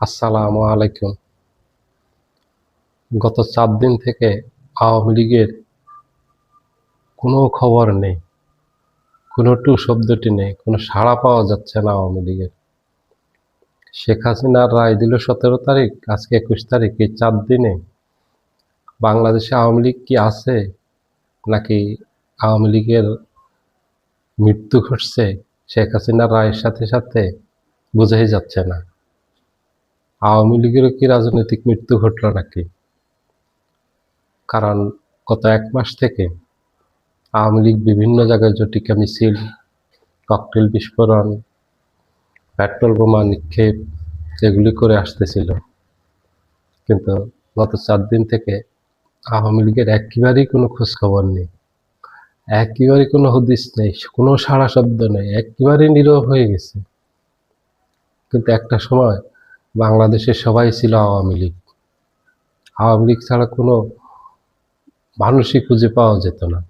আসসালামু আলাইকুম। গত চার দিন থেকে আওয়ামী লীগের কোনো খবর নেই, কোনো টু শব্দটি নেই, কোনো সাড়া পাওয়া যাচ্ছে না আওয়ামী লীগের। শেখ হাসিনার রায় দিল সতেরো তারিখ, আজকে একুশ তারিখ, এই চার দিনে বাংলাদেশে আওয়ামী লীগ কি আছে নাকি আওয়ামী লীগের মৃত্যু ঘটছে, শেখ হাসিনার রায়ের সাথে সাথে বোঝাই যাচ্ছে না। আওয়ামী লীগেরও কি রাজনৈতিক মৃত্যু ঘটল নাকি? কারণ গত এক মাস থেকে আওয়ামী লীগ বিভিন্ন জায়গায় জটিকা মিছিল, ককটেল বিস্ফোরণ, পেট্রোল বোমা নিক্ষেপ, এগুলি করে আসতেছিল। কিন্তু গত চার দিন থেকে আওয়ামী লীগের একেবারেই কোনো খোঁজখবর নেই, একেবারেই কোনো হদিস নেই, কোনো সাড়া শব্দ নেই, একেবারেই নীরব হয়ে গেছে। কিন্তু একটা সময় বাংলাদেশে সবাই ছিল আওয়ামী লীগ। আওয়ামী লীগ ছাড়া কোনো মানুষই খুঁজে পাওয়া যেত না।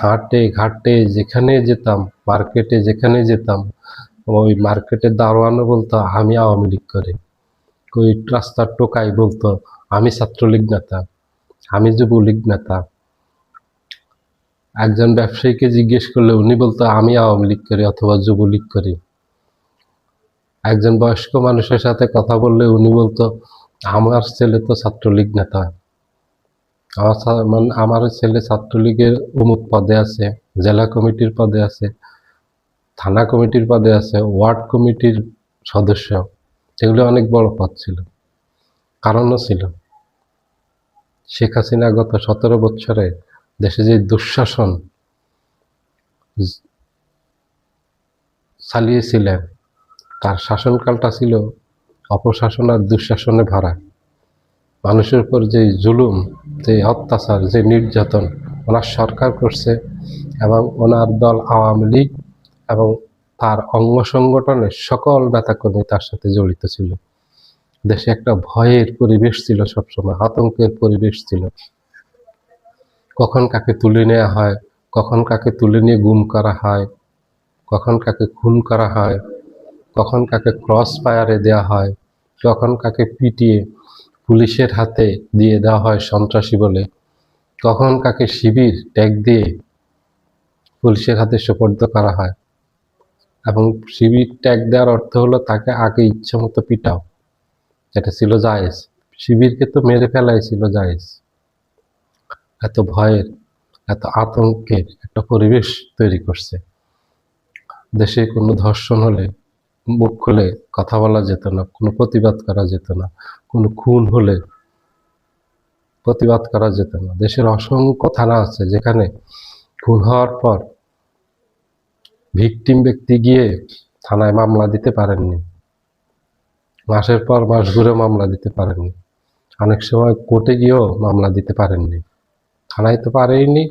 হাটে, ঘাটে যেখানে যেতাম, মার্কেটে যেখানে যেতাম, ওই মার্কেটের দারোয়ানও বলতো, আমি আওয়ামী লীগ করি। ওই রাস্তার টোকাই বলতো, আমি ছাত্রলীগ নেতা, আমি যুবলীগ নেতা। একজন ব্যবসায়ীকে জিজ্ঞেস করলে উনি বলতো, আমি আওয়ামী লীগ করি অথবা যুবলীগ করি। একজন বয়স্ক মানুষের সাথে কথা বললে উনি বলতো, আমার ছেলে তো ছাত্রলীগ নেতা। আমার মানে আমার ছেলে ছাত্রলীগের অমুক পদে আছে, জেলা কমিটির পদে আছে, থানা কমিটির পদে আছে, ওয়ার্ড কমিটির সদস্য। এগুলো অনেক বড় পদ ছিল, কারণও ছিল। শেখ হাসিনা গত সতেরো বছরে দেশে যে দুঃশাসন চালিয়েছিলেন তার শাসনকালটা ছিল অপশাসন আর দুঃশাসনে ভরা। মানুষের উপর যে জুলুম, যে অত্যাচার, যে নির্যাতন, ওনার সরকার করছে এবং ওনার দল আওয়ামী লীগ এবং তার অঙ্গ সংগঠনের সকল নেতাকর্মী তার সাথে জড়িত ছিল। দেশে একটা ভয়ের পরিবেশ ছিল সবসময়, আতঙ্কের পরিবেশ ছিল। কখন কাকে তুলে নেওয়া হয়, কখন কাকে তুলে নিয়ে গুম করা হয়, কখন কাকে খুন করা হয় কখন কাকে ক্রস ফায়ারে দেওয়া হয়, কখন কাকে পিটিয়ে পুলিশের হাতে দিয়ে দেওয়া হয় সন্ত্রাসী বলে, কখন কাকে শিবির, ট্যাগ দিয়ে পুলিশের হাতে সোপর্দ করা হয়। এবং শিবির ট্যাগ দেওয়ার অর্থ হলো তাকে আগে ইচ্ছে মতো পিটাও, যেটা ছিল জায়েজ। শিবিরকে তো মেরে ফেলাই ছিল জায়েজ। এত ভয়ের, এত আতঙ্কের একটা পরিবেশ তৈরি করছে। দেশে কোনো ধর্ষণ হলে মুখ খুলে কথা বলা যেত না, কোনো প্রতিবাদ করা যেত না, কোনো খুন হলে প্রতিবাদ করা যেত না। দেশের অসংখ্য থানা আছে যেখানে খুন হওয়ার পর ভিকটিম ব্যক্তি গিয়ে থানায় মামলা দিতে পারেননি। মাসের পর মাস ঘুরে মামলা দিতে পারেননি। অনেক সময় কোর্টে গিয়েও মামলা দিতে পারেননি। থানায় তো পারেইনি,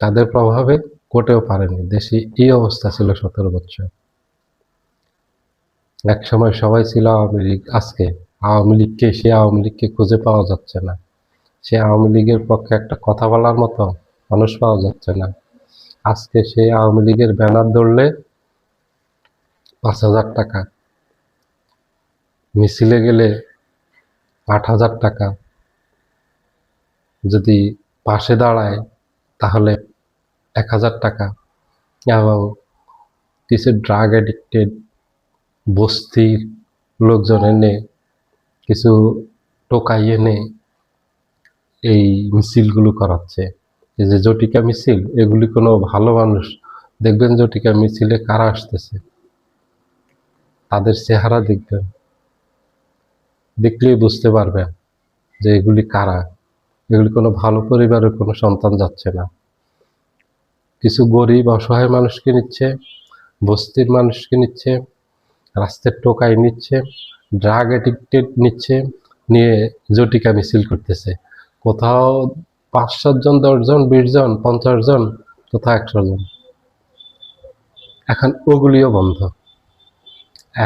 তাদের প্রভাবে কোর্টেও পারেনি। দেশে এই অবস্থা ছিল সতেরো বছর। এক সময় সবাই ছিল আওয়ামী লীগ, আজকে আওয়ামী লীগকে, সে আওয়ামী লীগকে খুঁজে পাওয়া যাচ্ছে না। সে আওয়ামী লীগের পক্ষে একটা কথা বলার মতো মানুষ পাওয়া যাচ্ছে না। আজকে সে আওয়ামী লীগের ব্যানার ধরলে পাঁচ হাজার টাকা, মিছিলে গেলে আট হাজার টাকা। যদি পাশে দাঁড়ায় তাহলে এক হাজার টাকা। এবং কিছু ড্রাগ অ্যাডিক্টেড বস্তির লোকজন এনে কিছু টোকাই এনে এই মিছিলগুলো করাচ্ছে। এই যে জটিকা মিছিল, এগুলি কোনো ভালো মানুষ, দেখবেন জটিকা মিছিলে কারা আসতেছে? তাদের চেহারা দেখবেন। দেখলেই বুঝতে পারবেন যে এগুলি কারা। এগুলি কোনো ভালো পরিবারের কোনো সন্তান যাচ্ছে না। কিছু গরিব, অসহায় মানুষকে নিচ্ছে, বস্তির মানুষকে নিচ্ছে রাস্তার টোকাই নিচ্ছে ড্রাগ অ্যাডিক্টেড নিচ্ছে, নিয়ে জটিকা মিছিল করতেছে। কোথাও পাঁচ সাতজন দশজন বিশ জন, পঞ্চাশ জন কোথাও একশো জন। এখন ওগুলিও বন্ধ।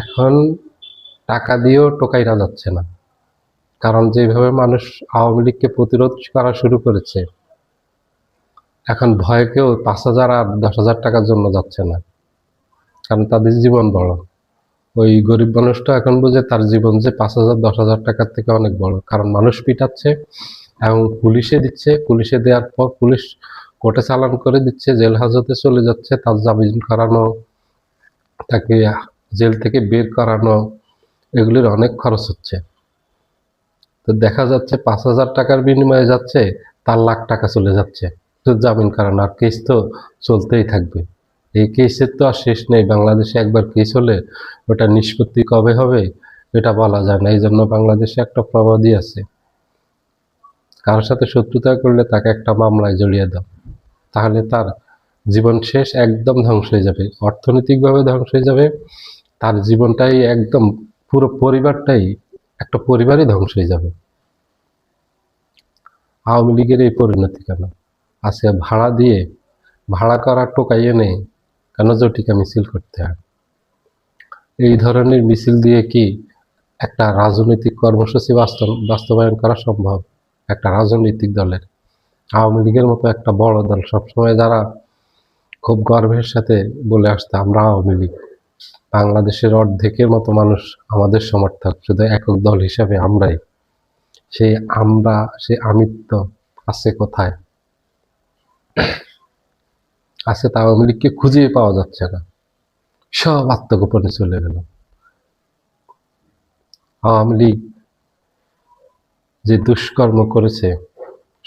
এখন টাকা দিয়েও টোকাইরা যাচ্ছে না। কারণ যেভাবে মানুষ আওয়ামী লীগকে প্রতিরোধ করা শুরু করেছে, এখন ভয়ে কেউ পাঁচ হাজার আর দশ হাজার টাকার জন্য যাচ্ছে না। কারণ তাদের জীবন বড়। ওই গরিব মানুষটা এখন বুঝে তার জীবন যে পাঁচ হাজার, দশ হাজার টাকার থেকে অনেক বড়। কারণ মানুষ পিটাচ্ছে এবং পুলিশে দিচ্ছে। পুলিশে দেওয়ার পর পুলিশ কোর্টে চালান করে দিচ্ছে, জেল হাজতে চলে যাচ্ছে, তার জামিন করানো, তাকে জেল থেকে বের করানো, এগুলির অনেক খরচ হচ্ছে। তো দেখা যাচ্ছে পাঁচ হাজার টাকার বিনিময়ে যাচ্ছে, তার লাখ টাকা চলে যাচ্ছে। তো জামিন করানো আর কেস তো চলতেই থাকবে। এই কেসের তো আর শেষ নেই। বাংলাদেশে একবার কেস হলে ওটা নিষ্পত্তি কবে হবে এটা বলা যায় না। এই জন্য বাংলাদেশে একটা প্রবাদই আছে। কারোর সাথে শত্রুতা করলে তাকে একটা মামলায় জড়িয়ে দাও। তাহলে তার জীবন শেষ একদম ধ্বংস হয়ে যাবে। অর্থনৈতিকভাবে ধ্বংস হয়ে যাবে। তার জীবনটাই একদম পুরো পরিবারটাই, একটা পরিবারই ধ্বংস হয়ে যাবে। আওয়ামী লীগের এই পরিণতি কেন? আজকে ভাড়া দিয়ে, ভাড়া করা টোকাই এনে কেন জটিকা মিছিল করতে হয়? এই ধরনের মিছিল দিয়ে কি একটা রাজনৈতিক কর্মসূচি বাস্তব, বাস্তবায়ন করা সম্ভব? একটা রাজনৈতিক দলের। আওয়ামী লীগের মতো একটা বড় দল সবসময় যারা খুব গর্বের সাথে বলে আসতে, আমরা আওয়ামী লীগ। বাংলাদেশের অর্ধেকের মতো মানুষ আমাদের সমর্থক। শুধু একক দল হিসাবে আমরাই। সেই আমরা, সেই আমিত্ব আছে কোথায়? আছে তা আওয়ামী লীগকে খুঁজেই পাওয়া যাচ্ছে না। সব আত্মগোপনে চলে গেল। আওয়ামী লীগ যে দুষ্কর্ম করেছে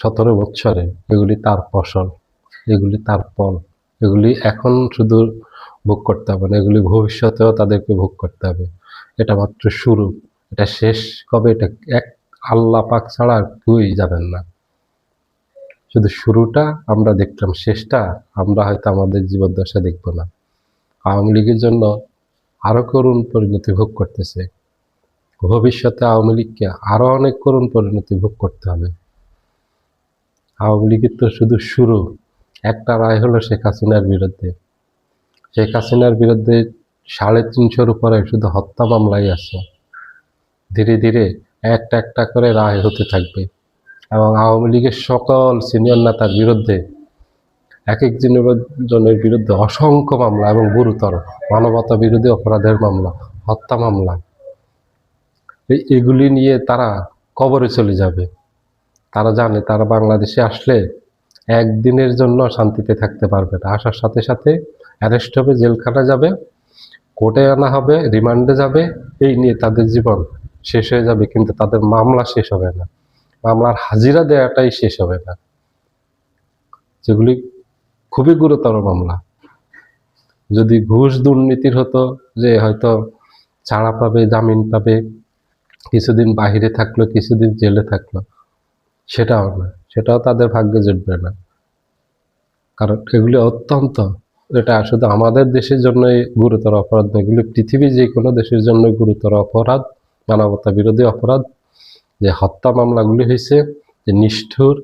সতেরো বৎসরে, এগুলি তার ফসল, এগুলি তার ফল, এগুলি এখন শুধু ভোগ করতে হবে না, এগুলি ভবিষ্যতেও তাদেরকে ভোগ করতে হবে। এটা মাত্র শুরু, এটা শেষ, কবে এটা এক আল্লাহ পাক ছাড়া কেউই যাবেন না। শুধু শুরুটা আমরা দেখলাম শেষটা আমরা হয়তো আমাদের জীবদ্দশা দেখব না। আওয়ামী লীগের জন্য আরও করুণ পরিণতি ভোগ করতেছে। ভবিষ্যতে আওয়ামী লীগকে আরও অনেক করুণ পরিণতি ভোগ করতে হবে। আওয়ামী লীগের তো শুধু শুরু, একটা রায় হলো শেখ হাসিনার বিরুদ্ধে। শেখ হাসিনার বিরুদ্ধে সাড়ে তিনশোর উপরে শুধু হত্যা মামলাই আছে। ধীরে ধীরে একটা একটা করে রায় হতে থাকবে। এবং আওয়ামী লীগের সকল সিনিয়র নেতার বিরুদ্ধে, এক এক জনের বিরুদ্ধে অসংখ্য মামলা এবং গুরুতর মানবতা বিরোধী অপরাধের মামলা, হত্যা মামলা। এগুলি নিয়ে তারা কবরে চলে যাবে। তারা জানে তারা বাংলাদেশে আসলে একদিনের জন্য শান্তিতে থাকতে পারবে না। আসার সাথে সাথে অ্যারেস্ট হবে, জেলখানা যাবে, কোর্টে আনা হবে, রিমান্ডে যাবে। এই নিয়ে তাদের জীবন শেষ হয়ে যাবে, কিন্তু তাদের মামলা শেষ হবে না। মামলার হাজিরা দেওয়াটাই শেষ হবে না। যেগুলি খুবই গুরুতর মামলা। যদি ঘুষ দুর্নীতির হতো, যে হয়তো ছাড়া পাবে, জামিন পাবে, কিছুদিন বাহিরে থাকল, কিছুদিন জেলে থাকল, সেটাও না। সেটাও তাদের ভাগ্যে জুটবে না। কারণ এগুলি অত্যন্ত, এটা শুধু আমাদের দেশের জন্যই গুরুতর অপরাধ এগুলি পৃথিবীর যে কোনো দেশের জন্য গুরুতর অপরাধ মানবতা বিরোধী অপরাধ। যে হত্যা মামলাগুলি হয়েছে, যে নিষ্ঠুর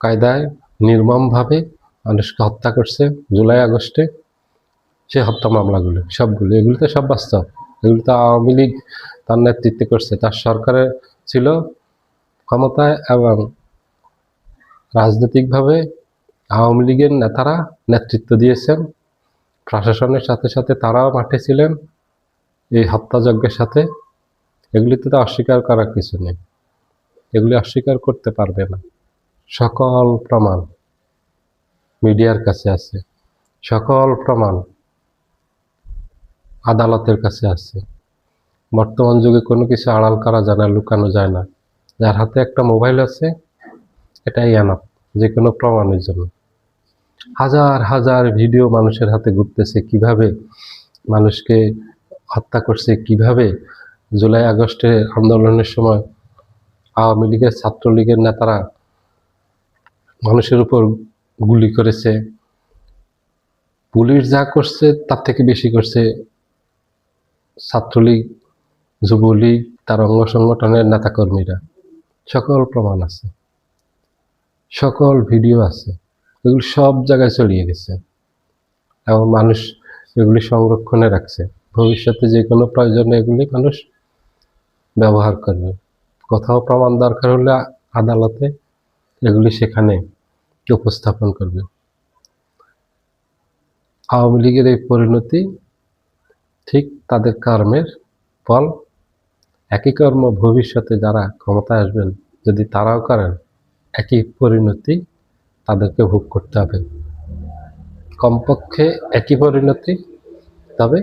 কায়দায় নির্মমভাবে মানুষকে হত্যা করছে জুলাই আগস্টে সে হত্যা মামলাগুলো, সবগুলো, এগুলো তো সব বাস্তব। এগুলো তো আওয়ামী লীগ তার নেতৃত্বে করছে, তার সরকারে ছিল ক্ষমতায় এবং রাজনৈতিকভাবে আওয়ামী লীগের নেতারা নেতৃত্ব দিয়েছেন। প্রশাসনের সাথে সাথে তারাও মাঠে ছিলেন এই হত্যাযজ্ঞের সাথে। এগুলিতে তো অস্বীকার করার কিছু নেই। এগুলি অস্বীকার করতে পারবে না। সকল প্রমাণ মিডিয়ার কাছে আছে। সকল প্রমাণ আদালতের কাছে আছে। বর্তমান যুগে কোনো কিছু আড়াল করা যায় না, লুকানো যায় না। যার হাতে একটা মোবাইল আছে, এটাই আনাপ যে কোনো প্রমাণের জন্য। হাজার হাজার ভিডিও মানুষের হাতে ঘুরতেছে, কীভাবে মানুষকে হত্যা করছে, কীভাবে জুলাই, আগস্টে আন্দোলনের সময় আওয়ামী লীগের ছাত্রলীগের নেতারা মানুষের উপর গুলি করেছে। পুলিশ যা করছে, তার থেকে বেশি করছে ছাত্রলীগ, যুবলীগ, তার অঙ্গ সংগঠনের নেতাকর্মীরা। সকল প্রমাণ আছে। সকল ভিডিও আছে। এগুলি সব জায়গায় ছড়িয়ে গেছে। এবং মানুষ এগুলি সংরক্ষণে রাখছে। ভবিষ্যতে যে কোনো প্রয়োজনে এগুলি মানুষ ব্যবহার করবে। কোথাও প্রমাণ দরকার হলে আদালতে এগুলি সেখানে উপস্থাপন করবে। আওয়ামী লীগের এই পরিণতি ঠিক তাদের কর্মের ফল। একই কর্ম ভবিষ্যতে যারা ক্ষমতায় আসবেন, যদি তারাও করেন, একই পরিণতি তাদেরকে ভোগ করতে হবে। কমপক্ষে একই পরিণতি, তবে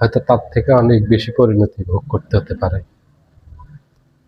হয়তো তার থেকে অনেক বেশি পরিণতি ভোগ করতে হতে পারে।